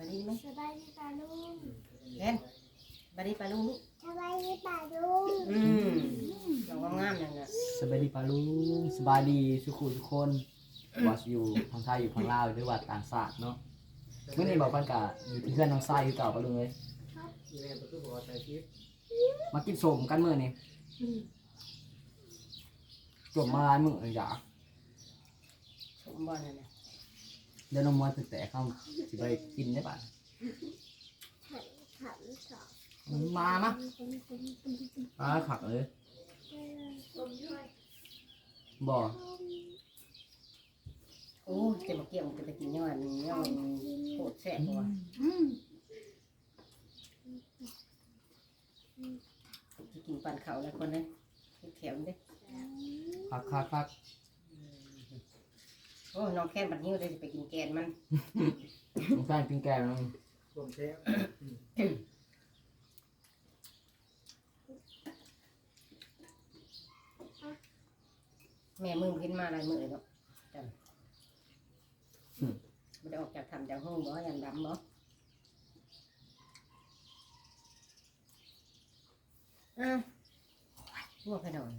บายดีไหมสบายดีป่าลุงแกนบายดีปลาลุงลูกสบายดีป่าลุงอืมเราก็งามนั่นน่ะสบายดีปาลุงสบายดีทุกคนทุกคนว่าสิอยู่ทางไทยอยู่ทางลาวหรือว่าต่างชาติเนาะเมื่อนี้บอกปันกะอยู่ที่เพื่อนน้องไส้คือเก่าปะลุงเลยแม่ก็คือบอกว่าใส่คลิปมากินสมกันมื้อนี้จบมาหลายมื้อเลยจ้ะสมบูรณ์นั่นน่ะ เดี๋ยวน้องมวยตึกแต่เข้าสิไปกินได้ป่ะขำสอบมามามาขักเลยบ่โอ้ยจะมาเกี่ยวมันจะไปกินย้อนย้อนโคตรแซ่บว่ะจะกินปั่นเขาแล้วคนนะแถวนี้คักคักคัก โอ้น้องแค้นบัดนี้เลยจะไปกินแกนมันน้องแฟนกินแกงน้องผมแท้แม่มึงขึ้นมาอะไรมือเนาะจำไม่ได้ออกจากทำจากห้องบ่ยันดำบ่อะหัวขนอน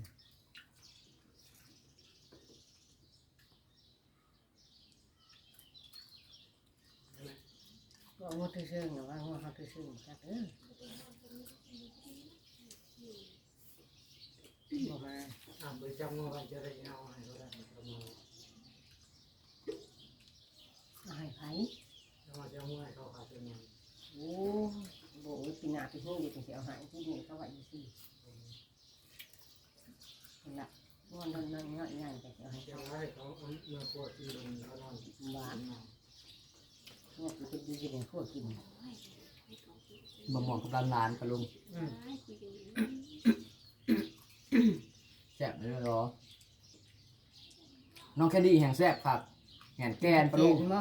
ก็งัวตื้อซึ่งนะว่างัวเขาตื้อซึ่งจักเออบ่มาอ่าบริจาคเงินไปจะได้เอาให้เขาได้ประมาณเอาให้ไผแล้วมาจะเอาเงินให้เขาขาดเป็นเงินโอ้โหปีหน้าปีนี้เดี๋ยวจะเอาหายที่นี่เขาว่าอีสินั่นละงอนนั่นนั่นง่ายง่ายไปเอาให้จะเขาให้เขาเอาเงินปวดที่ลงเขานอนหวานงอน คือเป็นดีกินพวกกินบะหม่วงกับร้านร้านปะลุงอืมแซ่บเลยเหรอน้องแคนดี้แห่งแซ่บครับแห่งแกนปะลุงแกนบ่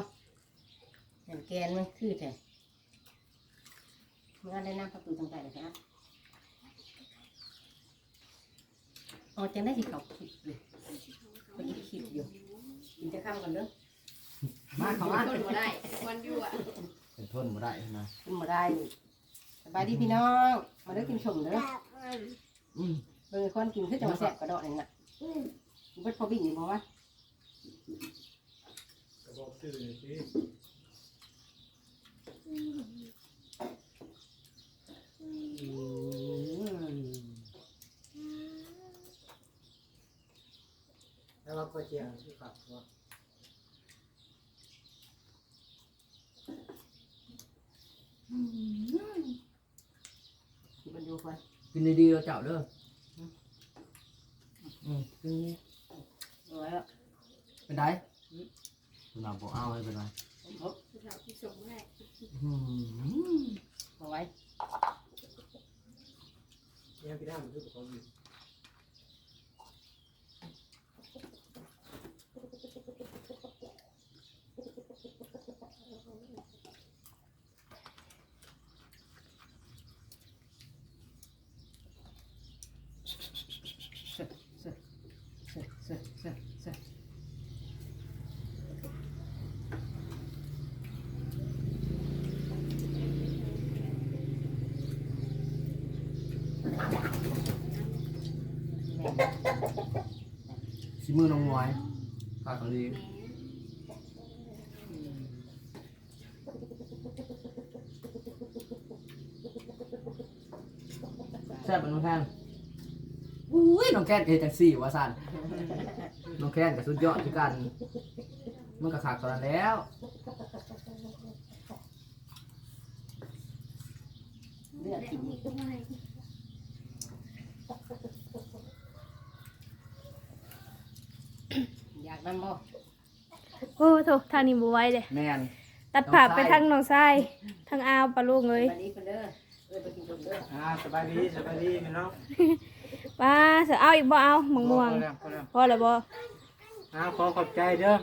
แกนแกนมันคือแท้เมื่อได้น้ำประตูตรงใจเลยครับเอาจังได้ที่เขาคิดอยู่ไปอีกคิดอยู่กินจะข้ามกันเด้อมาเข้ามาทนบ่ได้ วันอยู่อะเป็นทนมาได้นะกินมาได้สบายดีพี่น้อง มาเด้อกินชมเด้อกับมันอืมเบิ่งคนกินคือจะมาแซ่บกระดอกนี่น่ะอืมเบิดพอบิ่งอยู่บ่วะกระบอกซื้อสิอืมแล้วว่าก็เจียงที่ขับว่า กินมันอยู่คน กินดีๆเราเจ้าเด้ออืมกินดีรวยแล้วเป็นไดคุณเอาบอกเอาให้เป็นไรครบผู้สาวที่ส่งมาให้อืมเอาไว้เนี่ยพี่ด้ามคือเขาอยู่เซ่เซ่เซ่เซ่เซ่เซ่แม่ ชิมือน้องมวยปากดีแซ่บเป็นน้องแคนอุ้ยน้องแคนเอจังสี่วะสันน้องแคนกับสุดยอดคือกันมันก็ขาดตอนนั้นแล้วเลือกกินอีกอยาก นั่นบ่โอ้โถทางนี้บ่ไหวเลยแมนตัดผ่าไปทางหนองทรายทางอาวปลาลูกเลยสบายดีเพิ่นเด้อเอ้ยไปกินชมเด้ออ่าสบายดีสบายดีพี่น้องป้าเสือเอาอีกบ่เอาหมองม่วงพอแล้วพอแล้วพอแล้วบ่อ่าขอขอบใจเด้อ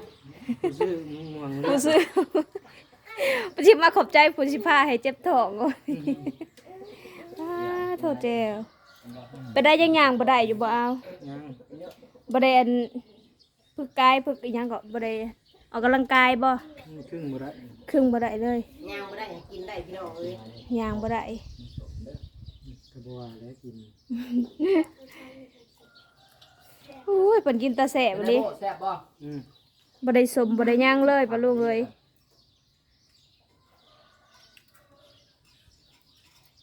ผู้ซื้อม่วงผู้ซื้อผู้ชิมาขอบใจผู้ชิพาให้เจ็บท้องโอ้ยป้าโทษเจวไปได้ยังย่างบ่ได้อยู่บ่เอายังบ่ได้อัน ฝึกกายฝึกอีหยังก็บ่ได้ออกกำลังกายบ่ครึ่งบ่ได้ครึ่งบ่ได้เลยย่างบ่ได้ให้กินได้พี่น้องเอ้ยย่างบ่ได้กระบัวแล้วกินอุ้ยเพิ่นกินตาแสบเป็นเลไงยโบแซ่บบ่อืมบ่ได้สมบ่ได้ย่างเลยปลาลูกเอ้ย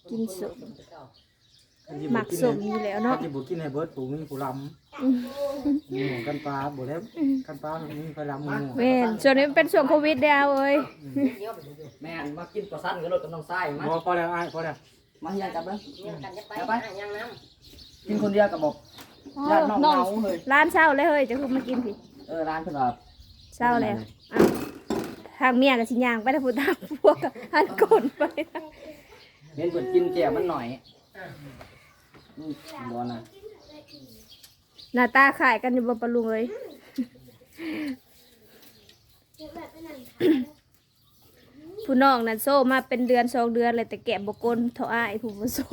กินสม หมักสมอยู่แล้วเนาะที่บุกินให้เบิร์ดปูมีผู้ลำมีหมูกันปลาบ่แล้วกันปลามันมีไฟลำหมูแม่นส่วนนี้มันเป็นช่วงโควิดเดียวเอ้ยแม่นมากินปลาสั้นกับรถกับน้องไส้มาพอพอแล้วอ้ายพอแล้วมาเฮียนกันเด้อเนี่ยกันจะไปไปไปหาย่างน้ำกินคนเดียวกับบอกญาติน้องน้องเงาเลยร้านเช้าเลยเฮ้ยจะคือมากินพี่เออร้านเพิ่นว่าเช้าแล้วอะทางเมียกับสิย่างไปทางผู้ทางพวกก็หันกลนไปเห็นเพิ่นกินแจ่วมันหน่อย อืมบ่นะหน้าตาขายกันอยู่บ่ปลาลูกเอ้ยเดี๋ยวแบบไปนั่งผู้น้องนั่นโซ่มาเป็นเดือนสองเดือนเลยแต่แกะบ่กลนเท่าอ้ายผู้บ่โซ่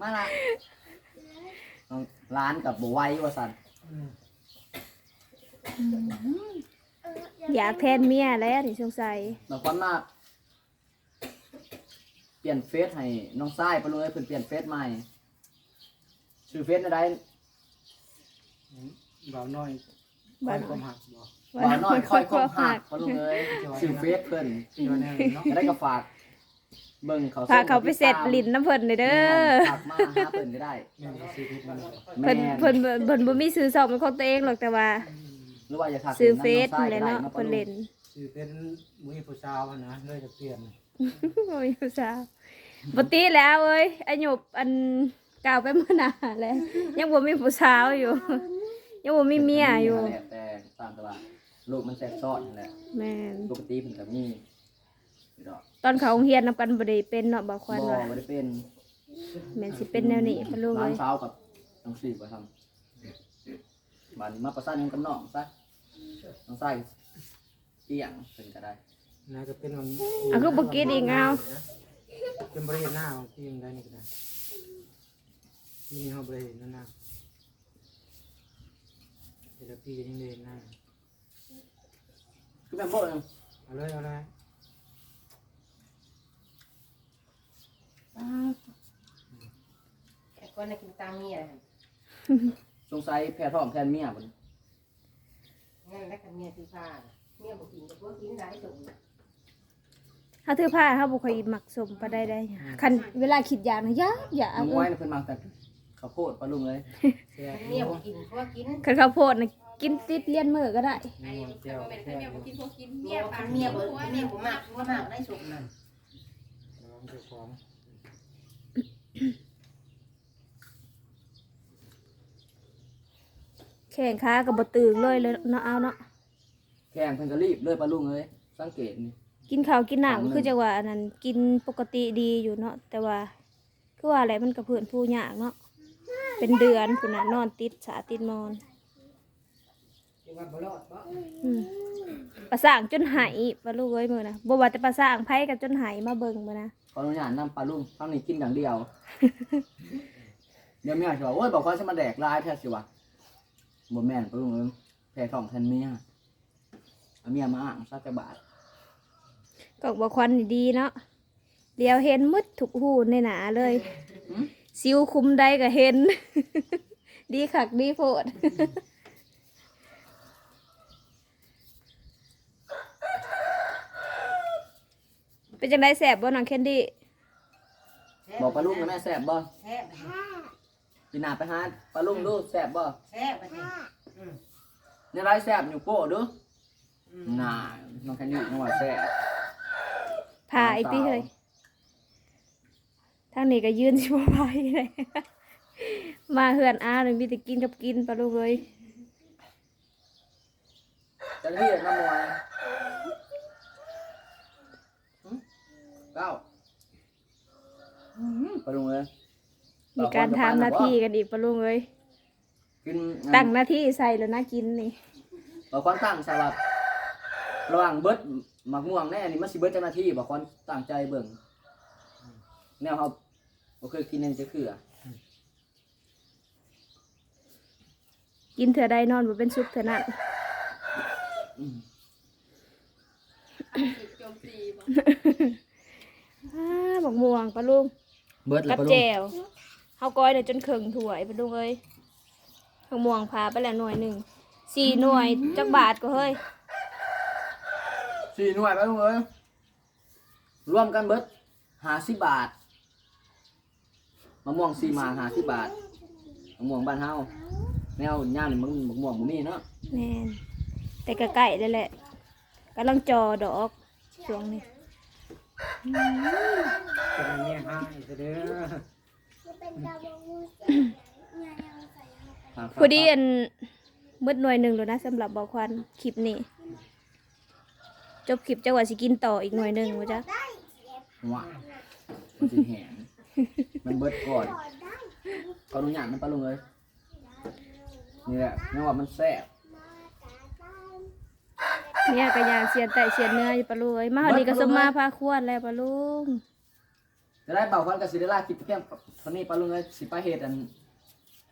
มาละน้องร้านกับบ่ไหว้ว่าซั่นอยากแทนเมียแล้วนี่สงสัยน้องควันมา เปลี่ยนเฟซให้น้องไส้ปะลุงเอ้ยเพิ่นเปลี่ยนเฟซใหม่ชื่อเฟซอะไรเบาน้อยบ้าบ้านนความหักบ่บ่าวน้อยคอยความหักปะลุงเอ้ยชื่อเฟซเพิ่นที่ว่าแน่เนาะจะได้ก็ฝากเบิ่งเขาพาเขาไปเสร็จลิ้นน้ำเพิ่นเลยเด้อ ฝากมาหาเพิ่นก็ได้แม่นสิเฮ็ดมันแม่เพิ่นนเพิ่นเพิ่นเพิ่นบ่มีซื้อสอบเป็นของตัวเองหรอกแต่ว่า หรือว่าจะทักซื้อเฟซน้งนั่นแหละเนาะก็ได้เพิ่นเล่น สิเป็นมุ้ยผู้สาวอะนะเลยจะเปลี่ยน บ่มีผู้สาวบ่ติแล้วเอ้ยอายุอันกล่าวไปเมื่อหนาแล้วยังบ่มีผู้สาวอยู่ ยังบ่มีเมียอยู่นั่นแหละแต่ตามตลาดลูกมันแทรกซ้อนนั่นแหละแม่นปกติเพิ่นก็มีอยู่ดอกตอนเขาโรงเรียนนํกันบ่ได้เป็นเนาะบ่ควรบ่ว่าบ่ได้เป็นแม่นสิเป็นแนวนี้ปะลูกร้าเอ้นย เช้ากับน้องสี่ก็ทำบัดนี้มาประสานกันกับน้องซะน้องไส้เกี่ยงเพิ่นก็ได้ น่าจะเป็นวันอะคือบ่กินอีกเอา เป็นบริเวณหน้าของที่ยังได้นี่ก็ได้ที่นี่เขาบริเวณหน้าหน้าเดี๋ยวพี่ก็ยังเดินหน้าคือแม่นบ่เอิ้นเอาเลยเอาเลยแต่ก็น่ากินตามเมียสงสัยแพ้ท้องแทนเมียบ่งั้นแล้วกับเมียคือผ้าเมียบ่กินก็บ่กินได้ส่งเฮาถือผ้าเฮาบ่ค่อยมักสมปานใดได้คันเวลาคิดอยากนะยากอยากน้องมวยน่ะเพิ่นมาแต่ข้าวโพดปลาลุงเลยแซ่บเมียบ่กินเพราะว่ากินคันข้าวโพดน่ะกินติดเลียนมื้อก็ได้ไอ้เจ้าเป็นเมียบ่กินพวกกินเมีเมียยบ่ปากิกนเมีเมียยบ่บ่หัวเมียบ่มากบ่มากได้ส่งนั่นระวังเจ้าของแข่งขาก็บ่ตื่นเลยเลยเนาะเอาเนาะแข่งเพิ่นก็รีบเลยปลาลุงเลยสังเกตนี่ กินข้าวกินน้ำของก็คือจะว่าอันนั้นกินปกติดีอยู่เนาะแต่ว่าคือว่าอะไรมันก็เพื่อนผู้ยากเนาะเป็นเดือนพุ่นน่ะนอนติดสาติดนอนอืมประสางจนหายปลาลูกเอ้ยมือนะบ่ว่าแต่ประสางไผกับจนหายมาเบิ่งมานะขออนุญาตนำปลาลุงทำนี่กินอย่างเดียว เดี๋ยวเมียสิว่าโอ้ยบอกว่าจะมาแดกลายแท้สิวะบ่แม่นปลาลุงเอ้ยแพ้ท้องแทนเมียเอาเมียมาอ้างซักกะบาท ก็บ่ควันนี่ดีเนาะเดี๋ยวเห็นหมดทุกหูในหนาเลยหืมสิวคุมใดก็เห็น ดีคักดีโพดเป็นจังไดแสบบ่น้องแคนดี้บอกปลาลุงนะแม่แซ่บบ่แซ่บกินหน้าไปหาปลาลุงดูแซ่บบ่แซ่บไปสิอืมในไรแซ่บอยู่โป้ดูอืม น่าน้องแคนดี้น้องว่าแซ่บ พาอีกทีเลยทางนี้ก็ยืนสิบ่ไหวเลยมาเฮือนอาเลยมีแต่กินกับกินปลาลูกเลยเจะที่น้ำมวยหึเก้าอื้อหือปลาลุงเลยมีการทำหน้าที่กันอีกปลาลูกเลยกินตั้งหน้าที่ใส่แล้วนะกินนี่บอกความตั้งสำหรับระหว่างเบิด หมักม่วงแน่นี่มันสิเบิดเจ้าหน้าที่บอกความตั้งใจเบิ่งแนวเขาบ่เคยกินนั่นจะคืออะกินเถื่อใดนอนบ่เป็นสุขเถื่อนั้นอืมถูกโจมตีบ่อ่าบักม่วงปลาลุงเบิดแล้กัวบปะลุแจงวเฮาก้อยได้จนครึ่งถ้วยปลาลุงเอ้ยบักม่วงพาไปแล้วหน่วยหนึ่งสี่หน่วยจักบาทก็เฮ้ย สี่หน่วยปะลุงเอ้ยรวมกันเบิดห้าสิบบาทมะม่วงสี่หมากห้าสิบบาทมะม่วงบ้านเฮาแนวย่ามนี่มันมะม่วงบ่มีเนาะแม่นแต่ก็ใกล้แล้วแหละกำลังจอดอกช่วงนี้เป็นอันนี้ให้เด้อจะเป็นดาวงูเสียงานยังใส่เอาไปพอดีอันมืดหน่วยหนึ่งแล้วนะสำหรับบอกควันคลิปนี้ จบคลิปจังหวะสิกินต่ออีกหน่วยหนึ่งว่าจ๊ะได้เสียบว้ามันสิแหงมันเบิดก่อนต่อได้ขออนุญาตนะปะลุงเอ้ยนี่แหละนี่ว่ามันแซ่บมาตาได้เนี่ยกระยางเสียนแต่เสียนเนื้ออยู่ปะลุงเอ้ยมาหอนี้ก็สมมาพาควรแล้วปะลุงจะได้เบาควันกับสิได้ลาคลิปเพียงตอนนี้ปะลุงเอ้ยสิไปเฮ็ดอัน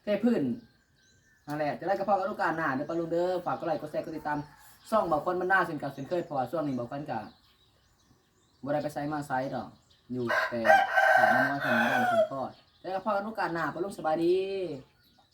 เทพื้นนั่นแหละจะได้กระเพาะกระดูกการหน้าเด้อปะลุงเด้อฝากกดไลค์กดแชร์กดติดตาม ช่องเบาคนมันหน้าสินกับสินเคยเพราะว่าช่วงนี้เบาคนกับบ่ได้ไปไซมาไซดอกอยู่แต่ถามน้องว่าทำงานถึงพอดแต่ก็พาะกระดูกการหน้าปลุงสบายดี